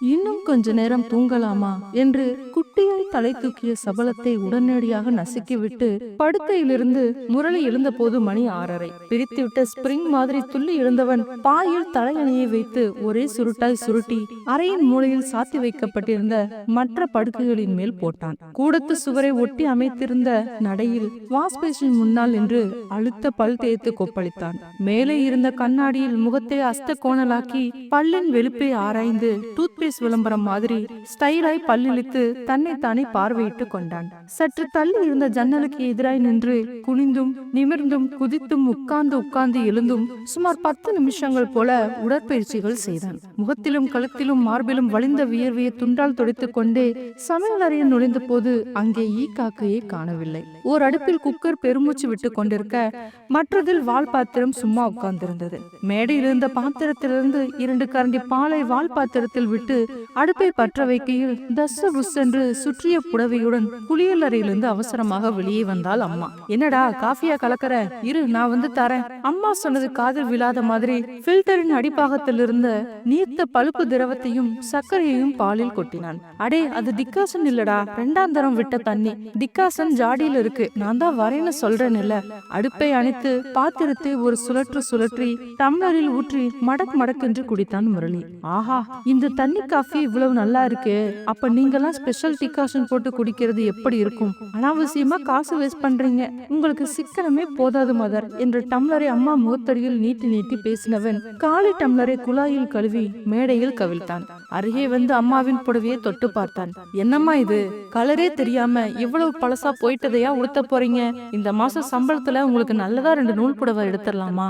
இன்னும் கொஞ்ச நேரம் தூங்கலாமா என்று குட்டியாய் தலை தூக்கிய சபலத்தை உடனடியாக நசுக்கிவிட்டு படுக்கையிலிருந்து முரளி எழுந்தபோது மணி ஆறரை. பிரித்துவிட்ட ஸ்பிரிங் மாதிரி துள்ளி எழுந்தவன் பாயில் தலையணையை வைத்து ஒரே சுருட்டாய் சுருட்டி அறையின் மூலையில் சாத்தி வைக்கப்பட்டிருந்த மற்ற படுக்கைகளின் மேல் போட்டான். கூடத்து சுவரை ஒட்டி அமைத்திருந்த நடையில் வாஷ்பேஷின் முன்னால் நின்று அழுத்த பல் தேய்த்து கொப்பளித்தான். மேலே இருந்த கண்ணாடியில் முகத்தை அஸ்த கோணலாக்கி பல்லின் வெளுப்பை ஆராய்ந்து டூத்பேஸ்ட் விளம்பரம் மாதிரி ஸ்டைலாய் பல்லிழித்து தன்னைத்தானே பார்வையிட்டு கொண்டான். சற்று தள்ளி இருந்த ஜன்னலுக்கு எதிராய் நின்று குனிந்தும் நிமிர்ந்தும் குதித்தும் உட்கார்ந்து உட்கார்ந்து எழுந்தும் சுமார் பத்து நிமிஷங்கள் போல உடற்பயிற்சிகள் செய்தான். முகத்திலும் கழுத்திலும் மார்பிலும் வலிந்த வியர்வையை துண்டால் துடைத்துக் கொண்டே சமையல் அறையில் நுழைந்த போது அங்கே ஈ காக்கையை காணவில்லை. ஓர் அடுப்பில் குக்கர் பெருமூச்சு விட்டுக் கொண்டிருக்க மற்றதில் வால் பாத்திரம் சும்மா உட்கார்ந்திருந்தது. மேடையில் இருந்த பாத்திரத்திலிருந்து இரண்டு கரண்டி பாலை வால் பாத்திரத்தில் விட்டு விட்டு அடுப்பை பற்ற வைக்கையில் தச என்று சுற்றிய புடவையுடன் குளியலறையிலிருந்து அவசரமாக வெளியே வந்தாள் அம்மா. என்னடா காஃபியா கலக்கற? இரு நான் வந்து தரேன். அம்மா சொன்னது காதில் விழாத மாதிரி பில்டரின் அடிப்பாகத்தில் இருந்த நீர்த்த பழுப்பு திரவத்தையும் சர்க்கரையையும் பாலில் கொட்டினான். அடே அது திக்காசன் இல்லடா. ரெண்டாம் தரம் விட்ட தண்ணி. திக்காசன் ஜாடியில் இருக்கு. நான் தான் வரேன்னு சொல்றேன் இல்ல அடுப்பை அணைத்து பாத்திரத்தை ஒரு சுழற்று சுழற்றி டம்ளரில் ஊற்றி மடக் மடக்கென்று குடித்தான் முரளி. ஆஹா இந்த தண்ணி காஃபி இவ்வளவு நல்லா இருக்கு. அப்ப நீங்கெல்லாம் ஸ்பெஷல் டிகாஷன் போட்டு குடிக்கிறது எப்படி இருக்கும்? அனாவசியமா காசு வேஸ்ட் பண்றீங்க. உங்களுக்கு சிக்கனமே போதாது மதர் என்று டம்ளரை அம்மா முகத்தடியில் நீட்டி நீட்டி பேசினவன் காலி டம்ளரை குழாயில் கழுவி மேடையில் கவிழ்த்தான். அருகே வந்து அம்மாவின் புடவையை தொட்டு பார்த்தான். என்னம்மா இது? கலரே தெரியாம இவ்வளவு பழசா போயிட்டதையா உடுத்த போறீங்க? இந்த மாசம் சம்பளத்துல உங்களுக்கு நல்லதா ரெண்டு நூல் புடவை எடுத்துடலாமா?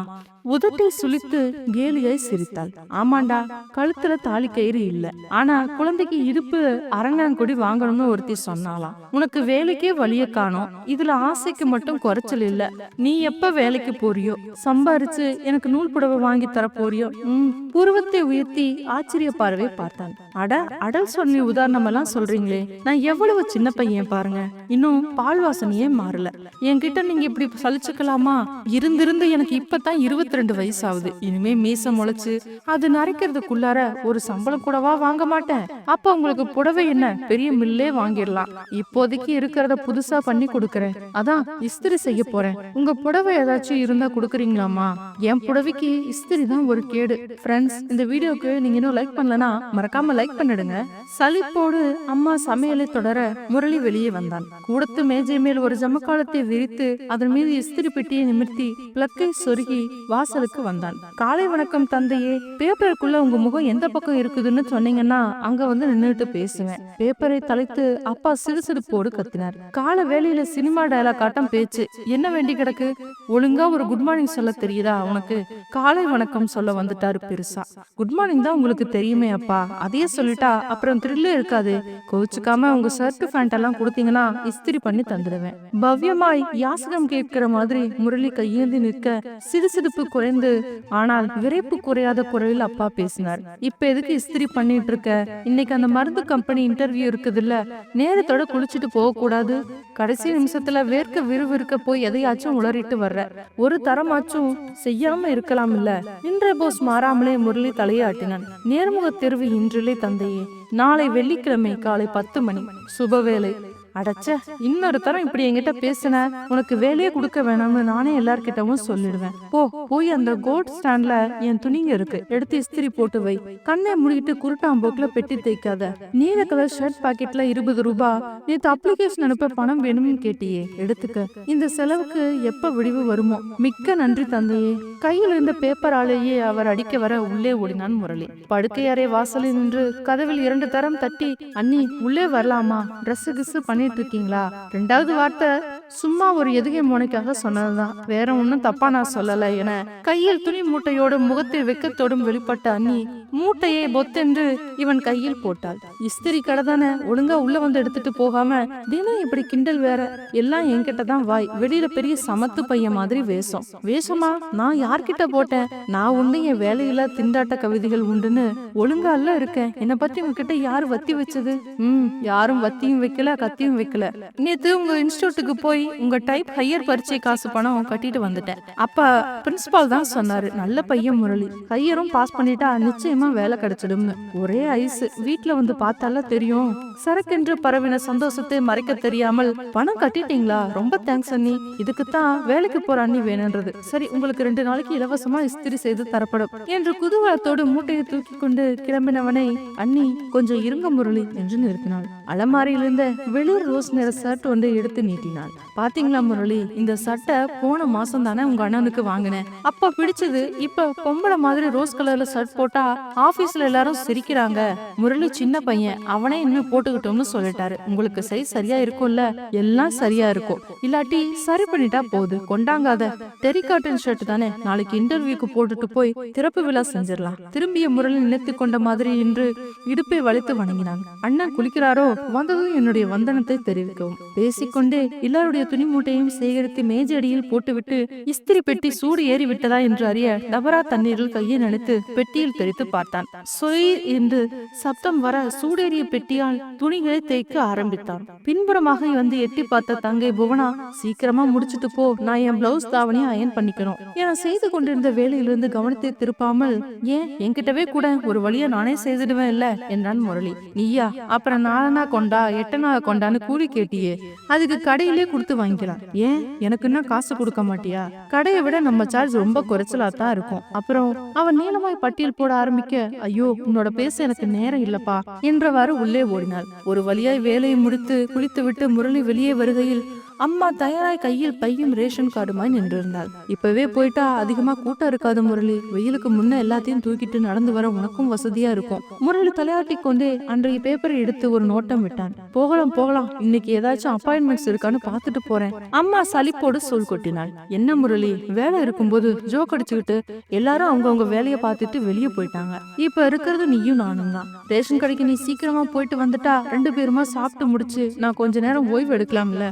உதட்டை சுளித்து கேலியாய் சிரித்தாள். ஆமாண்டா கழுத்துல தாலி கயிறு இல்ல. ஆனா குழந்தைக்கு இடுப்பு அரங்காங்குடி வாங்கணும்னு ஒருத்தி சொன்னாலாம் உனக்கு வேலைக்கே வழிய காணோம். இதுல ஆசைக்கு மட்டும் குறைச்சல் இல்ல. நீ எப்ப வேலைக்கு போறியோ? சம்பாரிச்சு எனக்கு நூல் புடவை வாங்கி தர போறியோ? உம். புருவத்தை உயர்த்தி ஆச்சரிய பார்வை பார்த்தான். அட அடல் சொல்லி உதாரணம் எல்லாம் சொல்றீங்களே. நான் எவ்வளவு சின்ன பையன் பாருங்க. இன்னும் பால் வாசனையே மாறல. என்கிட்ட நீங்க இப்படி சலிச்சுக்கலாமா? இருந்திருந்து எனக்கு இப்பதான் இருபத்தி ரெண்டு வயசு ஆகுது இனிமே மீசம் முளைச்சு அது நரைக்கிறதுக்குள்ளார ஒரு சம்பளம் கூடவா வாங்க மாட்டேன். அப்ப உங்களுக்கு புடவை என்ன? பெரிய மில்லே வாங்கிடலாம். இப்போதைக்கு இருக்கிறத புதுசா பண்ணி கொடுக்கறேன். அதான் இஸ்திரி செய்ய போறேன். உங்க புடவை ஏதாச்சும் இருந்தா கொடுக்குறீங்களாமா என் புடவைக்கு இஸ்திரி தான் ஒரு கேடு. ஃப்ரெண்ட்ஸ் இந்த வீடியோக்கு நீங்க இன்னும் லைக் பண்ணலனா மறக்காம லைக் பண்ணிடுங்க. சலிப்போடு அம்மா சமையலை தொடர முரளி வெளியே வந்தான். கூடத்து மேஜை மேல் ஒரு ஜமக்காலத்தை விரித்து அதன் மீது இஸ்திரி பெட்டியை நிமிர்த்தி பிளக்கை சொருகி வாசலுக்கு வந்தான். காலை வணக்கம் தந்தையே பேப்பருக்குள்ள உங்க முகம் எந்த பக்கம் இருக்குதுன்னு சொன்னீங்கன்னா அங்க வந்து நின்னுட்டு பேசுவேன். பேப்பரை தலைத்து அப்பா சிறுசிறுப்போடு கத்தினார். கால வேலையில சினிமா டயலாக் காட்டம் பேச்சு என்ன வேண்டி கிடக்கு? ஒழுங்கா ஒரு குட் மார்னிங் சொல்ல தெரியுதா? உனக்கு காலை வணக்கம் சொல்ல வந்துட்டாரு பெருசா. குட் மார்னிங் தான் உங்களுக்கு தெரியுமே அப்பா. அதையே சொல்லிட்டா அப்புறம் த்ரில்லு இருக்காது. கோவிச்சுக்காம உங்க ஷர்ட் பேண்ட் எல்லாம் கொடுத்தீங்கன்னா இஸ்திரி பண்ணி தந்துடுவேன். பவ்யமாய் யாசகம் கேட்கிற மாதிரி முரளி கையேந்தி நிற்க சிறுசிறுப்பு குறைந்து. ஆனால் விரைப்பு குறையாத குரலில் அப்பா பேசினார். இப்ப எதுக்கு இஸ்திரி பண்ணிட்டு இருக்க இன்னைக்கு அந்த மருந்து கம்பெனி இன்டர்வியூ இருக்குதுல்ல? நேரத்தோட குளிச்சுட்டு போக கூடாது. கடைசி நிமிஷத்துல வேர்க்க விறுவிறுக்க போய் எதையாச்சும் உளறிட்டு வர்ற. ஒரு தரமாச்சும் செய்யாம இருக்கலாம் இல்ல இன்றைய போஸ் மாறாமலே முரளி தலையாட்டினான். நேர்முக தேர்வு இன்றிலே தந்தையே. நாளை வெள்ளிக்கிழமை காலை பத்து மணி. சுபவேளை. அடச்ச இன்னொரு தரம் இப்படி என்கிட்ட பேசின உனக்கு வேலையே கொடுக்க வேணாம்னு நானே எல்லார்கிட்டவும் சொல்லிடுவேன். போ போய் அந்த கோட் ஸ்டாண்ட்ல என் துணிங்க இருக்கு. எடுத்து இஸ்திரி போட்டு வை. கண்ணை மூடிட்டு குருட்டாம்போக்குல பெட்டி தேய்க்காத. நீல கலர் ஷர்ட் பாக்கெட்ல இருபது ரூபாய் நேத்து அப்ளிகேஷன் அனுப்ப பணம் வேணும்னு கேட்டியே. எடுத்துக்க. இந்த செலவுக்கு எப்ப விடிவு வருமோ? மிக்க நன்றி தந்தையே. கையில் இருந்த பேப்பராலேயே அவர் அடிக்க வர உள்ளே ஓடினான் முரளி. படுக்கை அறை வாசலில் நின்று கதவில் இரண்டு தரம் தட்டி அண்ணி உள்ளே வரலாமா ட்ரெஸ் கிஸ் பண்ணிட்டு இருக்கீங்களா ரெண்டாவது வார்த்தை சும்மா ஒரு எதுகை மோனைக்காக சொன்னதுதான். வேற ஒன்னும் தப்பா நான் சொல்லல என கையில் துணி மூட்டையோடு முகத்தில் வெக்கத்தோடும் வெளிப்பட்ட அண்ணி மூட்டையை பொத்தென்று இவன் கையில் போட்டாள். இஸ்திரி கடை தானே ஒழுங்கா உள்ள வந்து எடுத்துட்டு போகாம தினம் இப்படி கிண்டல் வேற. எல்லாம் என்கிட்ட தான் வாய். வெளியில பெரிய சமத்து பையன் மாதிரி வேஷம். வேஷமா? நான் யார்கிட்ட போட்டேன்? நான் உண்டு என் வேலையில திண்டாட்ட கவிதைகள் உண்டுன்னு ஒழுங்கா இல்ல இருக்கேன். என்னை பத்தி உங்ககிட்ட யாரு வத்தி வச்சது? ம் யாரும் வத்தியும் வைக்கல கத்தியும் எல்லாத்தையும் வைக்கல. நேத்து உங்க இன்ஸ்டியூட்டுக்கு போய் உங்க டைப் ஹையர் பரீட்சை காசு பணம் கட்டிட்டு வந்துட்டேன். அப்ப பிரின்சிபால் தான் சொன்னாரு நல்ல பையன் முரளி. ஹையரும் பாஸ் பண்ணிட்டா நிச்சயமா வேலை கிடைச்சிடும்னு. ஒரே ஐஸ் வீட்டுல வந்து பார்த்தால தெரியும். சரக்கென்று பரவின சந்தோஷத்தை மறைக்க தெரியாமல் பணம் கட்டிட்டீங்களா? ரொம்ப தேங்க்ஸ் அண்ணி. இதுக்கு தான் வேலைக்கு போற அண்ணி வேணுன்றது சரி உங்களுக்கு ரெண்டு நாளைக்கு இலவசமா இஸ்திரி செய்து தரப்படும். என்று குதூகலத்தோடு மூட்டையை தூக்கி கொண்டு கிளம்பினவனை அண்ணி கொஞ்சம் இருங்க முரளி என்று நிறுத்தினாள். அலமாரியிலிருந்த வெளிர் ரோஸ் நிற ஷர்ட் ஒன்றை எடுத்து நீட்டினாள். பாத்தீங்களா முரளி? இந்த சட்டை போன மாசம் தானே உங்க அண்ணனுக்கு வாங்கினேன். அப்ப பிடிச்சது இப்ப பொம்பளை மாதிரி ரோஸ் கலர்ல ஷர்ட் போட்டா ஆபீஸ்ல எல்லாரும் சிரிக்கிறாங்க. முரளி சின்ன பையன் அவனே இன்னும் போட்டுக்கிட்டோம்னு சொல்லிட்டாரு. உங்களுக்கு சைஸ் சரியா இருக்கும்ல? எல்லாம் சரியா இருக்கும். இல்லாட்டி சரி பண்ணிட்டா போகுது கொண்டாங்காத. டெரி காட்டன் ஷர்ட் தானே? நாளைக்கு இன்டர்வியூக்கு போட்டுட்டு போய் திறப்பு விழா செஞ்சிடலாம். திரும்பிய முரளி நினைத்து கொண்ட மாதிரி இன்று இடுப்பை வளைத்து வணங்கினான். அண்ணன் குளிக்கிறாரோ? வந்ததும் என்னுடைய வந்தனத்தை தெரிவிக்கவும். பேசிக்கொண்டே எல்லாருடைய துணி மூட்டையும் சேகரித்து மேஜடியில் போட்டுவிட்டு இஸ்திரி பெட்டி சூடு ஏறி விட்டதா என்று அறிய டபரா தண்ணீரில் கையை நனைத்து பெட்டியில் தெரித்து பார்த்தான். சொய் என்று சப்தம் வர சூடேறிய பெட்டியால் துணிகளை தேய்க்க ஆரம்பித்தான். பின்புறமாக வந்து எட்டி பார்த்த தங்கை புவனா சீக்கிரமா முடிச்சிட்டு போ. நான் என் பிளவுஸ் தாவணியை அயன் பண்ணிக்கணும். என செய்து கொண்டிருந்த வேலையிலிருந்து கவனத்தை திருப்பாமல் ஏன்? என்கிட்டவே கூட ஒரு வழியா நானே செய்துடுவேன் இல்ல என்றான் முரளி. நீயா? அப்புறம் நாலனா கொண்டா? எட்டனா கொண்டான்னு கூலி கேட்டியே அதுக்கு கடையிலே கொடுத்து வாங்கிக்கலாம். ஏன்? எனக்கு என்ன காசு கொடுக்க மாட்டியா? கடையை விட நம்ம சார்ஜ் ரொம்ப குறைச்சலா தான் இருக்கும். அப்புறம் அவன் நீளமாய் பட்டியல் போட ஆரம்பிக்க ஐயோ உன்னோட பேச எனக்கு நேரம் இல்லப்பா என்றவாறு உள்ளே ஓடினாள். ஒரு வழியாய் வேலையை முடித்து குளித்து விட்டு முரளி வெளியே வருகையில் அம்மா தயாராய் கையில் பையும் ரேஷன் கார்டுமாய் நின்றிருந்தாள். இப்பவே போயிட்டா அதிகமா கூட்டம் இருக்காது முரளி. வெயிலுக்கு முன்ன எல்லாத்தையும் தூக்கிட்டு நடந்து வர உனக்கும் வசதியா இருக்கும். முரளி தலையாட்டி கொண்டே அன்றைய பேப்பரை எடுத்து ஒரு நோட்டம் விட்டான். போகலாம் போகலாம். இன்னைக்கு ஏதாச்சும் அப்பாயின்மெண்ட்ஸ் இருக்கான்னு பார்த்துட்டு போறேன். அம்மா சலிப்போடு சூழ் கொட்டினாள். என்ன முரளி? வேலை இருக்கும்போது ஜோக் அடிச்சுக்கிட்டு எல்லாரும் அவங்கவுங்க வேலையை பார்த்துட்டு வெளியே போயிட்டாங்க. இப்ப இருக்கிறது நீயும் நானும் தான். ரேஷன் கடைக்கு நீ சீக்கிரமா போயிட்டு வந்துட்டா ரெண்டு பேருமா சாப்பிட்டு முடிச்சு நான் கொஞ்ச நேரம் ஓய்வு எடுக்கலாம்ல.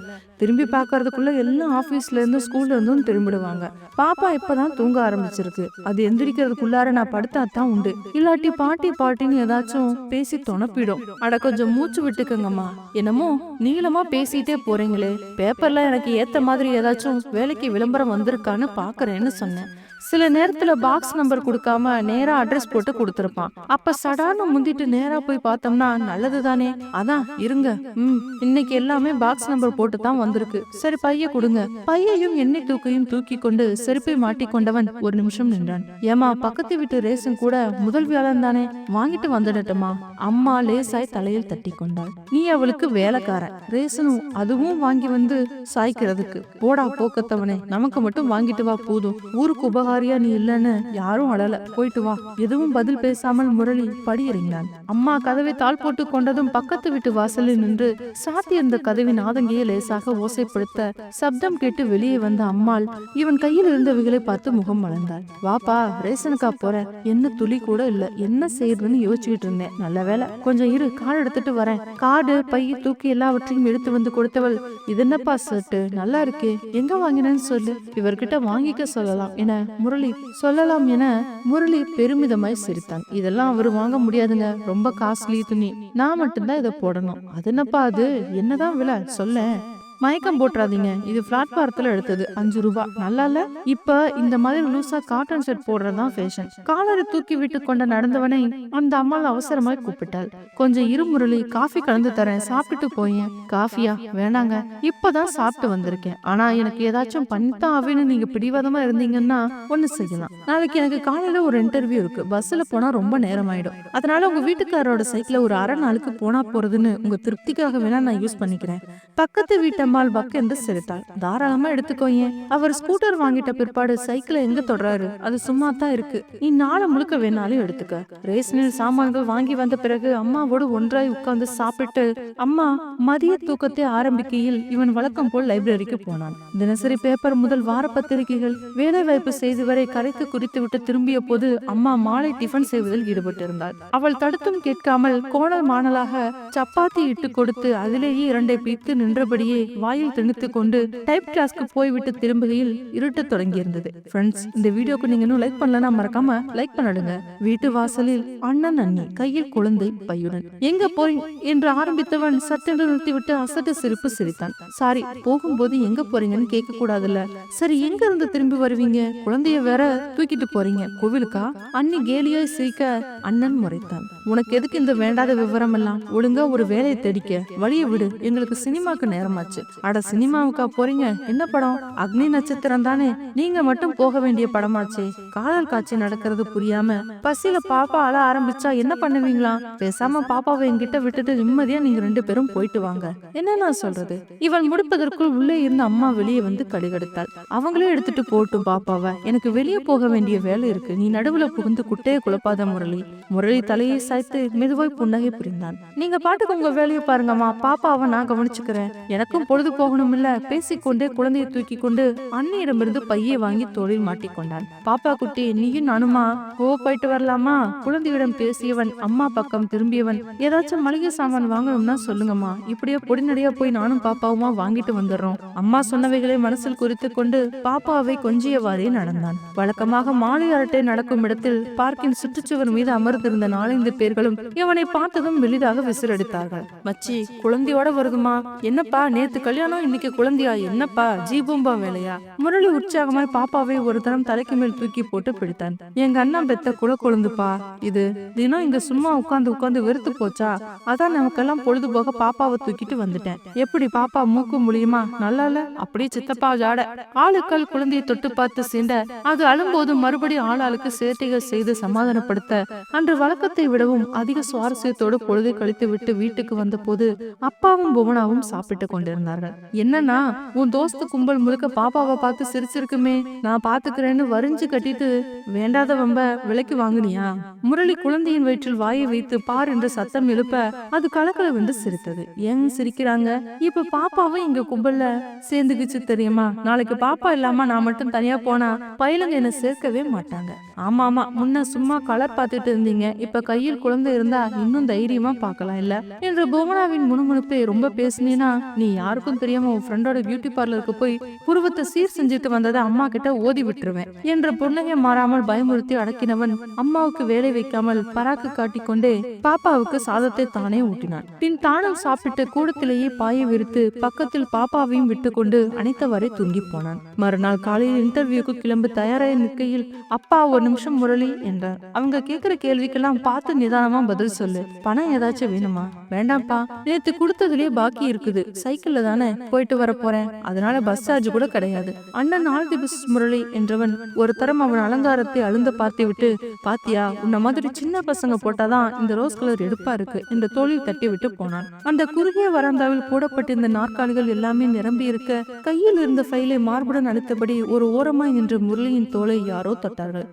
திரும்பி பார்க்கறதுக்குள்ள எல்லாம் ஆஃபீஸ்லேருந்தும் இருந்து ஸ்கூல்ல இருந்தும் திரும்பிடுவாங்க. பாப்பா இப்பதான் தூங்க ஆரம்பிச்சிருக்கு. அது எந்திரிக்கிறதுக்குள்ளார நான் படுத்தா தான் உண்டு. இல்லாட்டி பாட்டி பாட்டின்னு ஏதாச்சும் பேசி தொணப்பிடும் அட கொஞ்சம் மூச்சு விட்டுக்கங்கம்மா. என்னமோ நீளமா பேசிட்டே போறீங்களே. பேப்பர்ல எனக்கு ஏத்த மாதிரி ஏதாச்சும் வேலைக்கு விளம்பரம் வந்திருக்கான்னு பாக்குறேன்னு சொன்னேன். சில நேரத்துல பாக்ஸ் நம்பர் கொடுக்காம நேரா அட்ரஸ் போட்டு கொடுத்துருப்பான். அப்ப சடான்னு முந்திட்டு நேரா போய் பார்த்தோம்னா நல்லது தானே அதான் இருங்க. ம் இன்னைக்கு எல்லாமே பாக்ஸ் நம்பர் போட்டு தான் வந்திருக்கு. சரி பைய கொடுங்க. பையையும் எண்ணெய் தூக்கையும் தூக்கி கொண்டு செருப்பை மாட்டிக்கொண்டவன் ஒரு நிமிஷம் நின்றான். ஏமா பக்கத்து வீட்டு ரேசும் கூட முதல் வியாழன் தானே? வாங்கிட்டு வந்துடட்டுமா? அம்மா லேசாய் தலையில் தட்டி கொண்டாள். நீ அவளுக்கு வேலைக்காரன் ரேசனும் அதுவும் வாங்கி வந்து சாய்க்கிறதுக்கு. போடா போக்கத்தவனே. நமக்கு மட்டும் வாங்கிட்டு வா போதும். ஊருக்கு உபகாரம் உபகாரியா நீ இல்லைன்னு யாரும் அழல. போயிட்டு வா. எதுவும் பதில் பேசாமல் முரளி படி இறங்கினான். அம்மா கதவை தாள் போட்டு கொண்டதும் பக்கத்து வீட்டு வாசலில் நின்று சாத்தியிருந்த கதவின் ஆதங்கியை லேசாக ஓசைப்படுத்த சப்தம் கேட்டு வெளியே வந்த அம்மாள் இவன் கையில் இருந்தவைகளை பார்த்து முகம் மலர்ந்தாள். வாப்பா ரேஷனுக்கா போற? என்ன துளி கூட இல்ல. என்ன செய்யறதுன்னு யோசிச்சுட்டு இருந்தேன். நல்ல வேலை கொஞ்சம் இரு. கார் எடுத்துட்டு வரேன். காடு பைய தூக்கி எல்லாவற்றையும் எடுத்து வந்து கொடுத்தவள். இது என்னப்பா சர்ட்டு நல்லா இருக்கே. எங்க வாங்கினேன்னு சொல்லு. இவர்கிட்ட வாங்கிக்க சொல்லலாம். என முரளி சொல்லலாம் என முரளி பெருமிதமாய் சிரித்தான். இதெல்லாம் அவரு வாங்க முடியாதுங்க. ரொம்ப காஸ்ட்லி துணி. நான் மட்டும்தான் இதை போடணும். அது என்னப்பா அது? என்னதான் விலை? சொல்லேன். மயக்கம் போட்டுறாதீங்க. இது பிளாட்பாரத்துல எடுத்தது. அஞ்சு ரூபா. நல்லா இல்ல இப்ப இந்த மாதிரி லூசா காட்டன் ஷர்ட் போடுறதுதான் ஃபேஷன் காலரை தூக்கி விட்டு கொண்ட நடந்தவனை அந்த அம்மாள் அவசரமாய் கூப்பிட்டாள். கொஞ்சம் இருமுரளி காஃபி கலந்து தரேன். சாப்பிட்டுட்டு போயேன். காஃபியா? வேணாங்க. இப்பதான் சாப்பிட்டு வந்திருக்கேன். ஆனா எனக்கு ஏதாச்சும் பண்ணித்தான் ஆவேன்னு நீங்க பிடிவாதமா இருந்தீங்கன்னா ஒண்ணு செய்யலாம். நாளைக்கு எனக்கு காலையில ஒரு இன்டர்வியூ இருக்கு. பஸ்ல போனா ரொம்ப நேரம் ஆயிடும் அதனால உங்க வீட்டுக்காரரோட சைக்கிள் ஒரு அரை நாளுக்கு போனா போறதுன்னு உங்க திருப்திக்காக வேணா நான் யூஸ் பண்ணிக்கிறேன். பக்கத்து வீட்டை வீட்டம்மாள் பக் என்று சிரித்தாள். தாராளமா எடுத்துக்கோயேன் அவர் ஸ்கூட்டர் வாங்கிட்ட பிற்பாடு சைக்கிளை எங்க தொடறாரு? அது சும்மா தான் இருக்கு. நீ நாளை முழுக்க வேணாலும் எடுத்துக்க. ரேஷனில் சாமான்கள் வாங்கி வந்த பிறகு அம்மாவோடு ஒன்றாய் உட்கார்ந்து சாப்பிட்டு அம்மா மதிய தூக்கத்தை ஆரம்பிக்கையில் இவன் வழக்கம் போல் லைப்ரரிக்கு போனான். தினசரி பேப்பர் முதல் வார பத்திரிகைகள் வேலை வாய்ப்பு செய்து வரை கரைத்து குறித்து விட்டு திரும்பிய போது அம்மா மாலை டிஃபன் செய்வதில் ஈடுபட்டிருந்தாள். அவள் தடுத்தும் கேட்காமல் கோணல் மாணலாக சப்பாத்தி இட்டு கொடுத்து அதிலேயே இரண்டை பிய்த்து நின்றபடியே வாயில் திணித்துக் கொண்டு டைப் கிளாஸ்க்கு போய்விட்டு திரும்புகையில் இருட்டத் தொடங்கியிருந்தது. ஃப்ரெண்ட்ஸ் இந்த வீடியோக்கு நீங்க இன்னும் லைக் பண்ணலனா மறக்காம லைக் பண்ணிடுங்க. வீட்டு வாசலில் அண்ணன் அண்ணி கையில் குழந்தை பையுடன். எங்க போய்? என்று ஆரம்பித்தவன் சட்டென்று நிறுத்திவிட்டு அசட்டு சிரிப்பு சிரித்தான். சாரி போகும்போது எங்க போறீங்கன்னு கேட்க கூடாதுல்ல சரி எங்க இருந்து திரும்பி வருவீங்க? குழந்தைய வேற தூக்கிட்டு போறீங்க. கோவிலுக்கா? அண்ணி கேலியாய் சிரிக்க அண்ணன் முறைத்தான். உனக்கு எதுக்கு இந்த வேண்டாத விவரம் எல்லாம் ஒழுங்கா ஒரு வேலையை தேடிக்க. வழியை விடு. எங்களுக்கு சினிமாக்கு நேரமாச்சு. அட சினிமாவுக்கா போறீங்க? என்ன படம்? அக்னி நட்சத்திரம் தானே? நீங்க மட்டும் போக வேண்டிய படமாச்சே. காதல் காட்சி நடக்கிறது புரியாம பசியில பாப்பா அழ ஆரம்பிச்சா என்ன பண்ணுவீங்களா? பேசாம பாப்பாவை என்கிட்ட விட்டுட்டு நிம்மதியா நீங்க ரெண்டு பேரும் போயிட்டு வாங்க. என்ன நான் சொல்றது? இவள் முடிப்பதற்குள் உள்ளே இருந்த அம்மா வெளியே வந்து கடுகடுத்தாள் அவங்களே எடுத்துட்டு போட்டும் பாப்பாவை. எனக்கு வெளியே போக வேண்டிய வேலை இருக்கு. நீ நடுவுல புகுந்து குட்டையை குழப்பாத முரளி. முரளி தலையை சாய்த்து மெதுவாய் புன்னகை புரிந்தான். நீங்க பாட்டுக்கு உங்க வேலையை பாருங்கம்மா. பாப்பாவை நான் கவனிச்சுக்கிறேன். எனக்கும் பொழுது போகணும் இல்ல பேசிக்கொண்டே குழந்தையை தூக்கி கொண்டு அண்ணியிடமிருந்து பையை வாங்கி தோளில் மாட்டிக்கொண்டான். பாப்பா குட்டி நீயும் நானுமா? ஓ போயிட்டு வரலாமா? குழந்தையிடம் பேசியவன் அம்மா பக்கம் திரும்பியவன் ஏதாச்சும் மளிகை சாமான் வாங்கணும்னா சொல்லுங்கம்மா. இப்படியே பொடிநடையா போய் நானும் பாப்பாவுமா வாங்கிட்டு வந்துடுறோம். அம்மா சொன்னவைகளை மனசில் குறித்து கொண்டு பாப்பாவை கொஞ்சியவாறே நடந்தான். வழக்கமாக மாலை அரட்டை நடக்கும் இடத்தில் பார்க்கின் சுற்றுச்சுவர் மீது அமர்ந்திருந்த நாலந்து பேர்களும் இவனை பார்த்ததும் எளிதாக விசிறடித்தார்கள். மச்சி குழந்தையோட வருதுமா? என்னப்பா நேத்து கல்யாணம் இன்னைக்கு குழந்தையா? என்னப்பா? ஜீபூம்பா வேலையா? முரளி உற்சாகமாய் பாப்பாவை ஒரு தரம் தலைக்கு மேல் தூக்கி போட்டு பிடித்தான். எங்க அண்ணன் பெத்த குல கொழுந்துப்பா. இது தினம் இங்க சும்மா உட்காந்து உட்காந்து வெறுத்து போச்சா? அதான் நமக்கெல்லாம் பொழுதுபோக பாப்பாவை தூக்கிட்டு வந்துட்டேன். எப்படி பாப்பா மூக்கு முடியுமா? நல்லா இல்ல? அப்படியே சித்தப்பா ஜாட. ஆளுக்கள் குழந்தையை தொட்டு பார்த்து சீண்ட அது அழும்போது மறுபடியும் ஆளாளுக்கு சேட்டைகள் செய்து சமாதானப்படுத்த அன்று வழக்கத்தை விடவும் அதிக சுவாரஸ்யத்தோடு பொழுதை கழித்து விட்டு வீட்டுக்கு வந்தபோது அப்பாவும் புவனாவும் சாப்பிட்டு கொண்டிருந்தார்கள் என்னன்னா உன் தோஸ்து கும்பல் முழுக்க பாப்பாவை பார்த்து சிரிச்சிருக்குமே. நான் பாத்துக்கிறேன்னு வரிஞ்சு கட்டிட்டு வேண்டாத வம்ப விலைக்கு வாங்குனியா? முரளி குழந்தையின் வயிற்றில் வாயை வைத்து பார் என்று சத்தம் எழுப்ப அது கலக்கலவென்று சிரித்தது. ஏன் சிரிக்கிறாங்க? இப்ப பாப்பாவும் எங்க கும்பல்ல சேர்ந்துக்குச்சு தெரியுமா? நாளைக்கு பாப்பா இல்லாம நான் மட்டும் தனியா போனா பயிலங்க என்ன சேர்க்கவே மாட்டாங்க. ஆமா ஆமா முன்ன சும்மா கலர் பார்த்துட்டு இருந்தீங்க. இப்ப கையில் குழந்தை இருந்தா இன்னும் தைரியமா பார்க்கலாம் இல்ல? என்று புவனாவின் முணுமுணுப்பை ரொம்ப பேசினீனா நீ யாருக்கும் தெரியாம உன் ஃப்ரெண்டோட பியூட்டி பார்லருக்கு போய் புருவத்தை சீர் செஞ்சுட்டு வந்ததை அம்மா கிட்ட ஓதி விட்டுருவேன் என்ற புன்னகை மாறாமல் பயமுறுத்தி அடக்கினவன் அம்மாவுக்கு வேலை வைக்காமல் பராக்கு காட்டிக்கொண்டே பாப்பாவுக்கு சாதத்தை தானே ஊட்டினான். பின் தானும் சாப்பிட்டு கூடத்திலேயே பாய விரித்து பக்கத்தில் பாப்பாவையும் விட்டுக்கொண்டு அனைத்தவரை தூங்கி போனான். மறுநாள் காலையில் இன்டர்வியூக்கு கிளம்பு தயாராக நிற்கையில் அப்பா ஒன்று நிமிஷம் முரளி என்றார். அவங்க கேக்குற கேள்விக்கெல்லாம் பார்த்து நிதானமா பதில் சொல்லு. பணம் ஏதாச்சும் வேணுமா? வேண்டாம்ப்பா. நேத்து கொடுத்ததுலயே பாக்கி இருக்குது. சைக்கிள்ல தானே போயிட்டு வர போறேன். அதனால பஸ் சார்ஜ் கூட கிடையாது. அண்ணன் ஆல் பஸ் முரளி என்றவன் ஒரு தரம் அவன் அலங்காரத்தை அழுந்த பார்த்து விட்டு பாத்தியா உன்ன மாதிரி சின்ன பசங்க போட்டாதான் இந்த ரோஸ் கலர் எடுப்பா இருக்கு என்று தோளில் தட்டி விட்டு போனான். அந்த குறுகிய வராந்தாவில் போடப்பட்டிருந்த நாற்காலிகள் எல்லாமே நிரம்பி இருக்க கையில் இருந்த ஃபைலை மார்புடன் அழுத்தபடி ஒரு ஓரமாய் நின்ற முரளியின் தோலை யாரோ தொட்டார்கள்.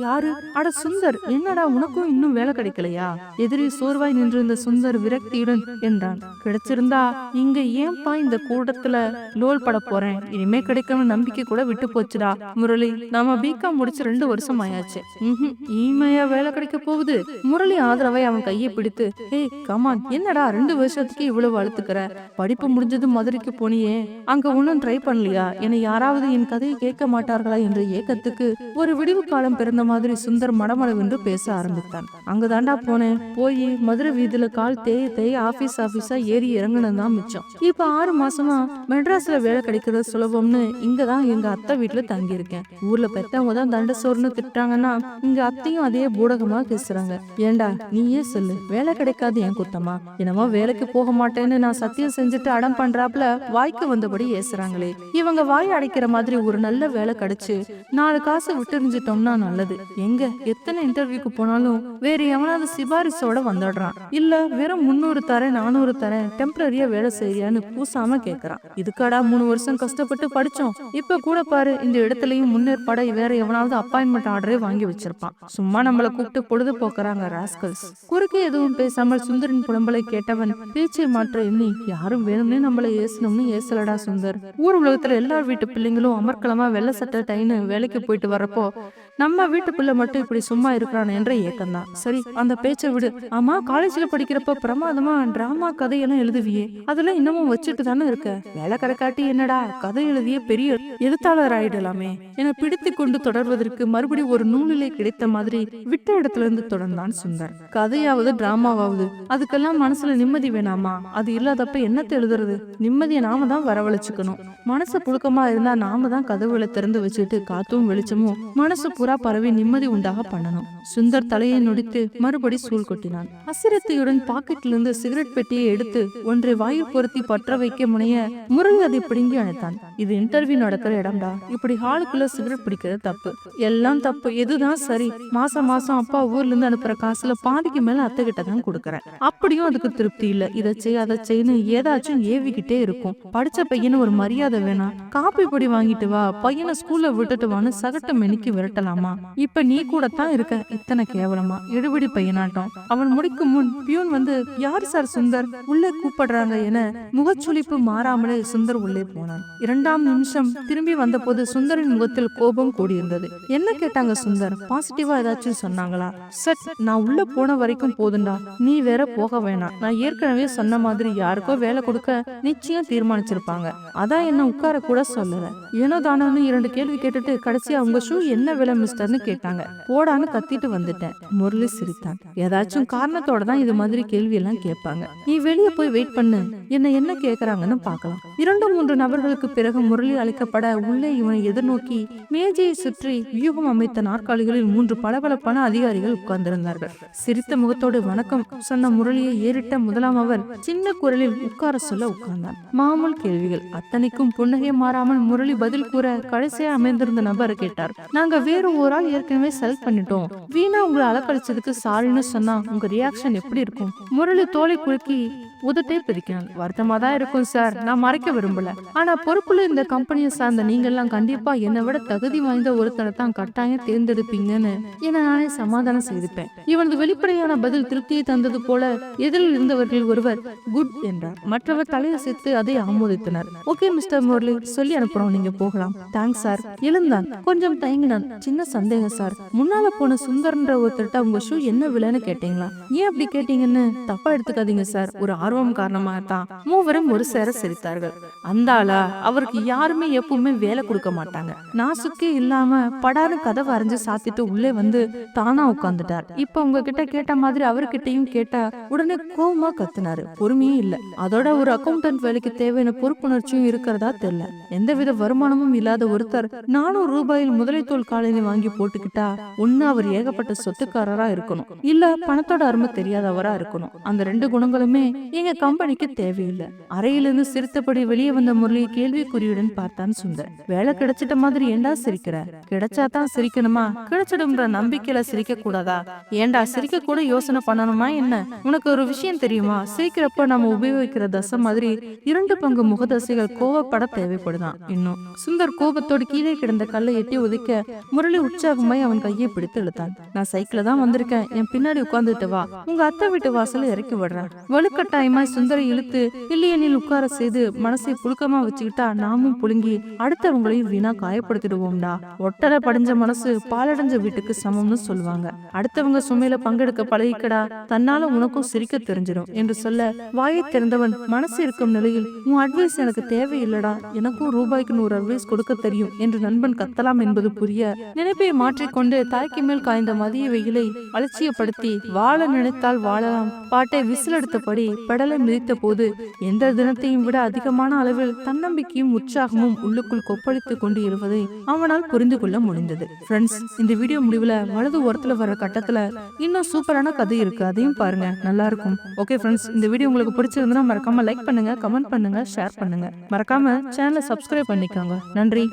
யாரு? அட சுந்தர் என்னடா உனக்கும் இன்னும் வேலை கிடைக்கலையா? எதிரி சோர்வாய் நின்றிருந்த சுந்தர் விரக்தியுடன் என்றான். கிடைச்சிருந்தா இங்க ஏன்பா இந்த கூட்டத்துல லோல் பட போறேன்? இனிமே கிடைக்கணும் நம்பிக்கை கூட விட்டு போச்சுடா. முரளி நாம பிகாம் முடிச்சு ரெண்டு வருஷம் ஆயாச்சு. ம்ஹும். இனிமையா வேலை கிடைக்க போகுது. முரளி ஆதரவை அவன் கையை பிடித்து ஏய் கமான் என்னடா ரெண்டு வருஷத்துக்கு இவ்வளவு அழுத்துக்கிற? படிப்பு முடிஞ்சது மதுரைக்கு போனியே. அங்க ஒன்னும் ட்ரை பண்ணலையா? என்னை யாராவது என் கதையை கேட்க மாட்டார்களா? என்ற ஏக்கத்துக்கு ஒரு விடிவு காலம் பிறந்த மாதிரி சுந்தர் மடமளவென்று பேச ஆரம்பித்தான். அங்கதாண்டா போனேன். போய் மதுரை வீதியில கால் தேய தேய ஆபீஸ் ஆபீஸா ஏறி இறங்கினது தான் மிச்சம். இப்ப ஆறு மாசமா மெட்ராஸ்ல வேலை கிடைக்கிறது சுலபம்னு இங்கதான் எங்க அத்தை வீட்டுல தங்கி இருக்கேன் ஊர்ல பெத்தவங்க தான் தண்ட சோறுன்னு திட்டாங்கன்னா இங்க அத்தையும் அதே பூடகமா பேசுறாங்க. ஏண்டா நீயே சொல்லு வேலை கிடைக்காது என் குத்தமா. என்னமோ வேலைக்கு போக மாட்டேன்னு நான் சத்தியம் செஞ்சுட்டு அடம் பண்றாப்புல வாய்க்கு வந்தபடி ஏசுறாங்களே. இவங்க வாய் அடைக்கிற மாதிரி ஒரு நல்ல வேலை கிடைச்சு நாலு காசு விட்டுறிஞ்சிட்டோம்னா தான் நல்லது. எங்க? எத்தனை இன்டர்வியூக்கு போனாலும் வேற எவனாவது சிபாரிசோட வந்துடுறான். இல்ல வெறும் முன்னூறு தரேன் நானூறு தரேன் டெம்பரரியா வேலை செய்யறியான்னு பூசாம கேக்குறான். இதுக்காடா மூணு வருஷம் கஷ்டப்பட்டு படிச்சோம். இப்ப கூட பாரு இந்த இடத்துலயும் முன்னேற்பாட வேற எவனாவது அப்பாயின்மெண்ட் ஆர்டரே வாங்கி வச்சிருப்பான். சும்மா நம்மள கூப்பிட்டு பொழுது போக்குறாங்க ராஸ்கல்ஸ் குறுக்கே எதுவும் பேசாமல் சுந்தரின் புலம்பலை கேட்டவன் பேச்சை மாற்ற எண்ணி யாரும் வேணும்னே நம்மள ஏசணும்னு ஏசலடா சுந்தர். ஊர் உலகத்துல எல்லார் வீட்டு பிள்ளைங்களும் அமர்க்கலமா வெள்ள சட்டை டைன்னு வேலைக்கு போயிட்டு வரப்போ நம்ம நம்ம வீட்டுக்குள்ள மட்டும் இப்படி சும்மா இருக்கிறான் என்ற ஏக்கம் தான் சரி அந்த பேச்சை விடு. ஆமா காலேஜ்ல படிக்கிறப்ப பிரமாதமா டிராமா கதையெல்லாம் எழுதுவியே. அதெல்லாம் இன்னமும் வச்சுட்டு தானே இருக்க? வேலை கடைக்காட்டி என்னடா? கதை எழுதிய பெரிய எழுத்தாளர் ஆயிடலாமே. என பிடித்து கொண்டு தொடர்வதற்கு மறுபடியும் ஒரு நூலிலே கிடைத்த மாதிரி விட்ட இடத்துல இருந்து தொடர்ந்தான் சுந்தர். கதையாவது டிராமாவாவது அதுக்கெல்லாம் மனசுல நிம்மதி வேணாமா? அது இல்லாதப்ப என்னத்தை எழுதுறது? நிம்மதியை நாம தான் வரவழைச்சுக்கணும். மனசு புழுக்கமா இருந்தா நாம தான் கதவுகளை திறந்து வச்சுட்டு காத்தும் வெளிச்சமும் மனசு புறா பரவி நிம்மதி உண்டாக பண்ணணும். சுந்தர் தலையை நொடித்து மறுபடி சூழ் கொட்டினான். அசிரத்தையுடன் பாக்கெட்ல இருந்து சிகரெட் பெட்டியை எடுத்து ஒன்றை வாயு பொருத்தி பற்ற வைக்க முனைய முரளி அதை பிடுங்கி அணைத்தான். இது இன்டர்வியூ நடக்கிற இடம்டா. இப்படி ஹாலுக்குள்ள சிகரெட் பிடிக்கிறது தப்பு. எல்லாம் தப்பு. எதுதான் சரி. மாசம் மாசம் அப்பா ஊர்ல இருந்து அனுப்புற காசுல பாதிக்கு மேல அத்தை கிட்ட தான் கொடுக்கறேன். அப்படியும் அதுக்கு திருப்தி இல்ல. இதை செய் அதை செய்யு ஏதாச்சும் ஏவிக்கிட்டே இருக்கும். படிச்ச பையனு ஒரு மரியாதை வேணாம். காப்பி பொடி வாங்கிட்டு வா. பையனை ஸ்கூல்ல விட்டுட்டு வான்னு சகட்ட மெனிக்கு விரட்டலாமா? இப்ப நீ கூட தான் இருக்க இத்தனை கேவலமா? எடுபடி பையனாட்டம். அவன் முடிக்கும் முன் பியூன் வந்து யார் சார் சுந்தர்? உள்ளே கூப்பிடுறாங்க என முகச்சுளிப்பு மாறாமலே சுந்தர் உள்ளே போனான். இரண்டாம் நிமிஷம் திரும்பி வந்தபோது சுந்தரின் முகத்தில் கோபம் கூடியிருந்தது. என்ன கேட்டாங்க சுந்தர்? பாசிட்டிவா ஏதாச்சும் சொன்னாங்களா? சட் நான் உள்ள போன வரைக்கும் போதுண்டா. நீ வேற போக வேணாம். நான் ஏற்கனவே சொன்ன மாதிரி யாருக்கோ வேலை கொடுக்க நிச்சயம் தீர்மானிச்சிருப்பாங்க. அதான் என்ன உட்கார கூட சொல்லல. ஏனோ தானோன்னு இரண்டு கேள்வி கேட்டுட்டு கடைசியா உங்க ஷூ என்ன விலை மிஸ்டர்னு கேட்டாங்க. போடான்னு கத்திட்டு வந்துட்டேன். முரளி சிரித்தான். ஏதாச்சும் காரணத்தோட தான் இது மாதிரி கேள்வி எல்லாம் கேட்பாங்க. நீ வெளியே போய் வெயிட் பண்ணு. என்ன என்ன கேக்குறாங்கன்னு பார்க்கலாம். இரண்டு மூன்று நபர்களுக்கு பிறகு முரளி அழைக்கப்பட உள்ளே இவனை எதிர்நோக்கி மேஜையை சுற்றி வியூகம் அமைத்த நாற்காலிகளில் மூன்று பளபளப்பான அதிகாரிகள் உட்கார்ந்திருந்தார்கள். சிரித்த முகத்தோடு வணக்கம் சொன்ன முரளியை ஏறிட்ட முதலாம் அவர் சின்ன குரலில் உட்கார சொல்ல உட்கார்ந்தான். மாமூல் கேள்விகள். அத்தனைக்கும் புன்னகை மாறாமல் முரளி பதில் கூற கடைசியா அமைந்திருந்த நபர் கேட்டார். நாங்க வேறு ஒரு ஆள் ஏற்கனவே செலக்ட் பண்ணிட்டோம். வீணா உங்களை அலக்கழிச்சதுக்கு சாரின்னு சொன்னா உங்க ரியாக்ஷன் எப்படி இருக்கும்? முரளி தோலை குலுக்கி உதட்டே பிரிக்கிறான் வருத்தமா தான் இருக்கும் சார். நான் மறைக்க விரும்பல. ஆனா பொறுப்புல இந்த கம்பெனியை சார்ந்த நீங்க எல்லாம் கண்டிப்பா என்னை விட தகுதி வாய்ந்த ஒருத்தனை தான் கட்டாயம் தேர்ந்தெடுப்பீங்கன்னு என நானே சமாதானம் செய்திருப்பேன் இவனது வெளிப்படையான பதில் திருப்தியை தந்தது போல எதிரில் இருந்தவர்கள் ஒருவர் குட் என்றார். மற்றவர் தலையசைத்து அதை ஆமோதித்தனர். ஓகே மிஸ்டர் முரளி சொல்லி அனுப்புறோம். நீங்க போகலாம். Thanks sir. எழுந்தான். கொஞ்சம் தயங்கினான். சின்ன சந்தேகம் சார். முன்னால போன சுந்தர்ன்ற ஒருத்தர்ட்ட உங்க ஷூ என்ன விலைன்னு கேட்டீங்களா? ஏன் அப்படி கேட்டீங்கன்னு தப்பா எடுத்துக்காதீங்க சார். ஒரு ஆர்வம் காரணமாக தான் மூவரும் ஒரு சேர சிரித்தார்கள். அந்த ஆளா அவருக்கு யாருமே எப்பவுமே வேலை கொடுக்க மாட்டாங்க. நாசுக்கே இல்லாம படாரு கதவை அரைஞ்சு சாத்திட்டு உள்ளே வந்து தானா உட்கார்ந்துட்டார். இப்ப உங்ககிட்ட கேட்ட மாதிரி அவர்கிட்டயும் கேட்டா உடனே கோவமா கத்துனாரு. பொறுமையே இல்ல. அதோட ஒரு அக்கௌண்டன்ட் வேலைக்கு தேவையான பொறுப்புணர்ச்சியும் இருக்கிறதா தெரியல எந்தவித வருமானமும் இல்லாத ஒருத்தர் நானூறு ரூபாயில் முதலைத்தோல் காலையில வாங்கி போட்டுக்கிட்டா ஒன்னு அவர் ஏகப்பட்ட சொத்துக்காரரா இருக்கணும். இல்ல பணத்தோட அருமை தெரியாதவரா இருக்கணும். அந்த ரெண்டு குணங்களுமே எங்க கம்பெனிக்கு தேவையில்லை. அறையிலிருந்து சிரித்தபடி வெளியே வந்த முரளி கேள்விக்குறியுடன் பார்த்தான் சுந்தர். வேலை கிடைச்சிட்ட மாதிரி ஏண்டா சிரிக்கிற? கிடைச்சா தான் சிரிக்கணுமா? கிடைச்சிடும்ன்ற நம்பிக்கையில சிரிக்க கூடாதா ஏண்டா சிரிக்க கூட யோசனை பண்ணணுமா என்ன? உனக்கு ஒரு விஷயம் தெரியுமா? சிரிக்கிறப்ப நம்ம உபயோகிக்கிற தசை மாதிரி இரண்டு பங்கு முகதசைகள் கோவப்பட தேவைப்படுதான். இன்னும் சுந்தர் கோபத்தோடு கீழே கிடந்த கல்லை எட்டி ஒதுக்க முரளி உற்சாகமாய் அவன் கையை பிடித்து இழுத்தான். நான் சைக்கிள் தான் வந்திருக்கேன். என் பின்னாடி உட்கார்ந்துட்டு வா. உங்க அத்தை வீட்டு வாசல்ல இறக்கி விடுறேன். வலுக்கட்டாயமாய் சுந்தரை இழுத்து இல்லையெனில் உட்கார செய்து மனசை புழுக்கமா வச்சுக்கிட்டா நாமும் புழுங்கி அடுத்தவங்களையும் வீணா காயப்படுத்திடுவோம்டா. ஒட்டரை படிஞ்ச மனசு பாலடைஞ்ச வீட்டுக்கு சமம்னு சொல்லுவாங்க. அடுத்தவங்க சுமையில பங்கெடுக்க பழகிக்கடா. தன்னால உனக்கும் சிரிக்க தெரிஞ்சிடும் என்று சொல்ல வாயை திறந்தவன் மனசு இருக்கும் நிலையில் உன் அட்வைஸ் எனக்கு தேவையில்லடா. எனக்கும் ரூபாய்க்கு நூறு அட்வைஸ் கொடுக்க தெரியும் என்று நண்பன் கத்தலாம் என்பது புரிய நினைப்பை மாற்றிக்கொண்டு தாய்க்கு மேல் காய்ந்த மதிய வெயிலை அலட்சியப்படுத்தி வாழ நினைத்தால் வாழலாம். பாட்டை விசில் எடுத்தபடி கடலை மிதித்த போது எந்த தினத்தையும் விட அதிகமான அளவில் தன்னம்பிக்கையும் உற்சாகமும் உள்ளுக்குள் கொப்பளித்துக் கொண்டு இருப்பதை அவனால் புரிந்து கொள்ள முடிந்தது. ஃப்ரெண்ட்ஸ் இந்த வீடியோ முடிவுல வலது ஓரத்துல வர கட்டத்துல இன்னும் சூப்பரான கதை இருக்கு. அதையும் பாருங்க. நல்லா இருக்கும். ஓகே ஃப்ரெண்ட்ஸ் இந்த வீடியோ உங்களுக்கு பிடிச்சிருந்தா மறக்காம லைக் பண்ணுங்க கமெண்ட் பண்ணுங்க ஷேர் பண்ணுங்க. மறக்காம சேனலை சப்ஸ்கிரைப் பண்ணிக்கோங்க. நன்றி.